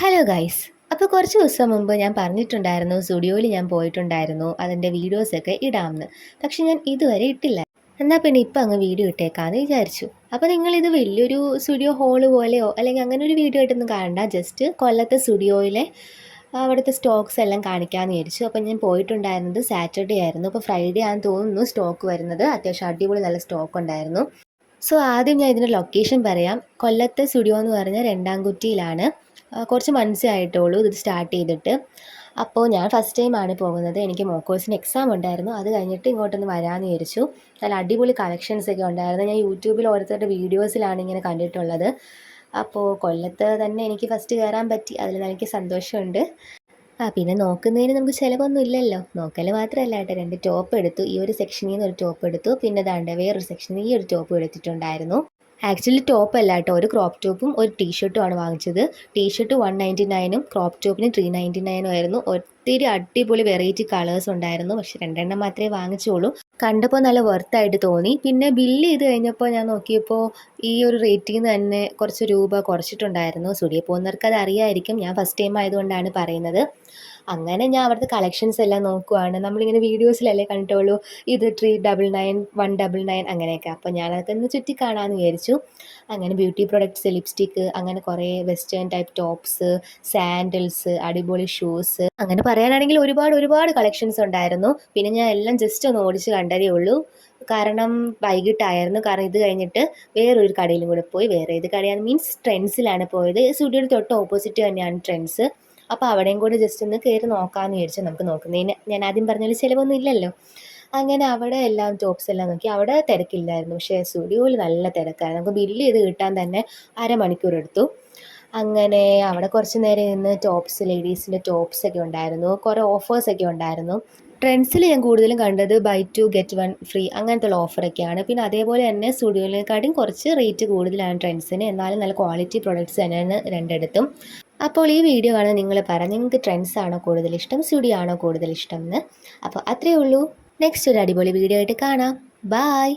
Hello guys അപ്പോൾ കുറച്ച് ദിവസം മുമ്പ് ഞാൻ പറഞ്ഞിട്ടുണ്ടായിരുന്നു സ്റ്റുഡിയോയിൽ ഞാൻ പോയിട്ടുണ്ടായിരുന്നു അതിന്റെ വീഡിയോസൊക്കെ ഇടാമെന്ന്. പക്ഷെ ഞാൻ ഇതുവരെ ഇട്ടില്ല. എന്നാൽ പിന്നെ ഇപ്പം അങ്ങ് വീഡിയോ ഇട്ടേക്കാന്ന് വിചാരിച്ചു. അപ്പോൾ നിങ്ങളിത് വലിയൊരു സ്റ്റുഡിയോ ഹോൾ പോലെയോ അല്ലെങ്കിൽ അങ്ങനെ ഒരു വീഡിയോ ആയിട്ടൊന്നും കാണണ്ട. ജസ്റ്റ് കൊല്ലത്തെ സ്റ്റുഡിയോയിലെ അവിടുത്തെ സ്റ്റോക്സ് എല്ലാം കാണിക്കാമെന്ന് വിചാരിച്ചു. അപ്പോൾ ഞാൻ പോയിട്ടുണ്ടായിരുന്നത് സാറ്റർഡേ ആയിരുന്നു. അപ്പോൾ ഫ്രൈഡേ ആണെന്ന് തോന്നുന്നു സ്റ്റോക്ക് വരുന്നത്. അത്യാവശ്യം അടിപൊളി നല്ല സ്റ്റോക്ക് ഉണ്ടായിരുന്നു. സോ ആദ്യം ഞാൻ ഇതിന്റെ ലൊക്കേഷൻ പറയാം. കൊല്ലത്തെ സ്റ്റുഡിയോ എന്ന് പറഞ്ഞാൽ രണ്ടാംകുറ്റിയിലാണ്. കുറച്ച് മന്ത്സേ ആയിട്ടുള്ളൂ ഇത് സ്റ്റാർട്ട് ചെയ്തിട്ട്. അപ്പോൾ ഞാൻ ഫസ്റ്റ് ടൈമാണ് പോകുന്നത്. എനിക്ക് മോക്കോഴ്സിന് എക്സാം ഉണ്ടായിരുന്നു. അത് കഴിഞ്ഞിട്ട് ഇങ്ങോട്ടൊന്ന് വരാമെന്ന് വിചാരിച്ചു. നല്ല അടിപൊളി കളക്ഷൻസ് ഒക്കെ ഉണ്ടായിരുന്നു. ഞാൻ യൂട്യൂബിൽ ഓരോരുത്തരുടെ വീഡിയോസിലാണ് ഇങ്ങനെ കണ്ടിട്ടുള്ളത്. അപ്പോൾ കൊല്ലത്ത് തന്നെ എനിക്ക് ഫസ്റ്റ് കയറാൻ പറ്റി. അതിൽ എനിക്ക് സന്തോഷമുണ്ട്. ആ പിന്നെ നോക്കുന്നതിന് നമുക്ക് ചിലവൊന്നും ഇല്ലല്ലോ. നോക്കൽ മാത്രമല്ല കേട്ടോ. രണ്ട് ടോപ്പ് എടുത്തു. ഈ ഒരു സെക്ഷനിൽ നിന്ന് ഒരു ടോപ്പ് എടുത്തു. പിന്നെ ദാണ്ട വേറൊരു സെക്ഷനിൽ ഈ ഒരു ടോപ്പ് എടുത്തിട്ടുണ്ടായിരുന്നു. ആക്ച്വലി ടോപ്പ് അല്ല കേട്ടോ. ഒരു ക്രോപ്പ് ടോപ്പും ഒരു ടീഷർട്ടും ആണ് വാങ്ങിച്ചത്. ടീഷർട്ട് വൺ നയന്റി നയനും ക്രോപ്പ് ടോപ്പിന് ത്രീ നയന്റി നയനും ആയിരുന്നു. ഒത്തിരി അടിപൊളി വെറൈറ്റി കളേഴ്സ് ഉണ്ടായിരുന്നു. പക്ഷെ രണ്ടെണ്ണം മാത്രമേ വാങ്ങിച്ചുള്ളൂ. കണ്ടപ്പോൾ നല്ല വർത്തായിട്ട് തോന്നി. പിന്നെ ബില്ല് ചെയ്ത് കഴിഞ്ഞപ്പോൾ ഞാൻ നോക്കിയപ്പോൾ ഈ ഒരു റേറ്റിൽ നിന്ന് തന്നെ കുറച്ച് രൂപ കുറച്ചിട്ടുണ്ടായിരുന്നു. സ്റ്റുഡിയോ പോകുന്നവർക്ക് അത് അറിയായിരിക്കും. ഞാൻ ഫസ്റ്റ് ടൈം ആയതുകൊണ്ടാണ് പറയുന്നത്. അങ്ങനെ ഞാൻ അവിടുത്തെ കളക്ഷൻസ് എല്ലാം നോക്കുവാണ്. നമ്മളിങ്ങനെ വീഡിയോസിലല്ലേ കണ്ടിട്ടുള്ളൂ. ഇത് three double nine one double nine അങ്ങനെയൊക്കെ. അപ്പോൾ ഞാനതൊക്കെ ഒന്ന് ചുറ്റി കാണാമെന്ന് വിചാരിച്ചു. അങ്ങനെ ബ്യൂട്ടി പ്രൊഡക്ട്സ് ലിപ്സ്റ്റിക്ക് അങ്ങനെ കുറേ വെസ്റ്റേൺ ടൈപ്പ് ടോപ്സ് സാൻഡൽസ് അടിപൊളി ഷൂസ് അങ്ങനെ പറയാനാണെങ്കിൽ ഒരുപാട് ഒരുപാട് കളക്ഷൻസ് ഉണ്ടായിരുന്നു. പിന്നെ ഞാൻ എല്ലാം ജസ്റ്റ് ഒന്ന് ഓടിച്ച് കണ്ടതേ ഉള്ളൂ. കാരണം വൈകിട്ടായിരുന്നു കാരണം ഇത് കഴിഞ്ഞിട്ട് വേറൊരു കടയിലും കൂടെ പോയി. വേറെ ഏത് കടയാണ്. മീൻസ് ട്രെൻഡ്സിലാണ് പോയത്. സ്റ്റുഡിയോയുടെ തൊട്ട് ഓപ്പോസിറ്റ് തന്നെയാണ് ട്രെൻഡ്സ് അപ്പോൾ അവിടെയും കൂടെ ജസ്റ്റ് ഒന്ന് കയറി നോക്കാമെന്ന് വിചാരിച്ചു നമുക്ക് നോക്കുന്നതിന് ഞാൻ ആദ്യം പറഞ്ഞ പോലെ ചിലവൊന്നും ഇല്ലല്ലോ. അങ്ങനെ അവിടെ എല്ലാം ടോപ്സ് എല്ലാം നോക്കി. അവിടെ തിരക്കില്ലായിരുന്നു. പക്ഷേ സ്റ്റുഡിയോയിൽ നല്ല തിരക്കായിരുന്നു. നമുക്ക് ബില്ല് ചെയ്ത് കിട്ടാൻ തന്നെ അരമണിക്കൂർ എടുത്തു. അങ്ങനെ അവിടെ കുറച്ച് നേരം നിന്ന് ടോപ്സ് ലേഡീസിന്റെ ടോപ്സ് ഒക്കെ ഉണ്ടായിരുന്നു. കുറേ ഓഫേഴ്സൊക്കെ ഉണ്ടായിരുന്നു. ട്രെൻഡ്സിൽ ഞാൻ കൂടുതലും കണ്ടത് buy two get one free അങ്ങനത്തെ ഉള്ള ഓഫറൊക്കെയാണ് പിന്നെ അതേപോലെ തന്നെ സ്റ്റുഡിയോയിലേക്കാട്ടും കുറച്ച് റേറ്റ് കൂടുതലാണ് ട്രെൻഡ്സിന് എന്നാലും നല്ല ക്വാളിറ്റി പ്രൊഡക്ട്സ് തന്നെയാണ് രണ്ടിടത്തും. അപ്പോൾ ഈ വീഡിയോ കാണാൻ നിങ്ങൾ പറ നിങ്ങൾക്ക് ട്രെൻഡ്സ് ആണോ കൂടുതൽ ഇഷ്ടം സ്റ്റുഡിയോ ആണോ കൂടുതൽ ഇഷ്ടം എന്ന്. അപ്പോൾ അത്രയേ ഉള്ളൂ. നെക്സ്റ്റ് ഒരു അടിപൊളി വീഡിയോ ആയിട്ട് കാണാം. ബായ്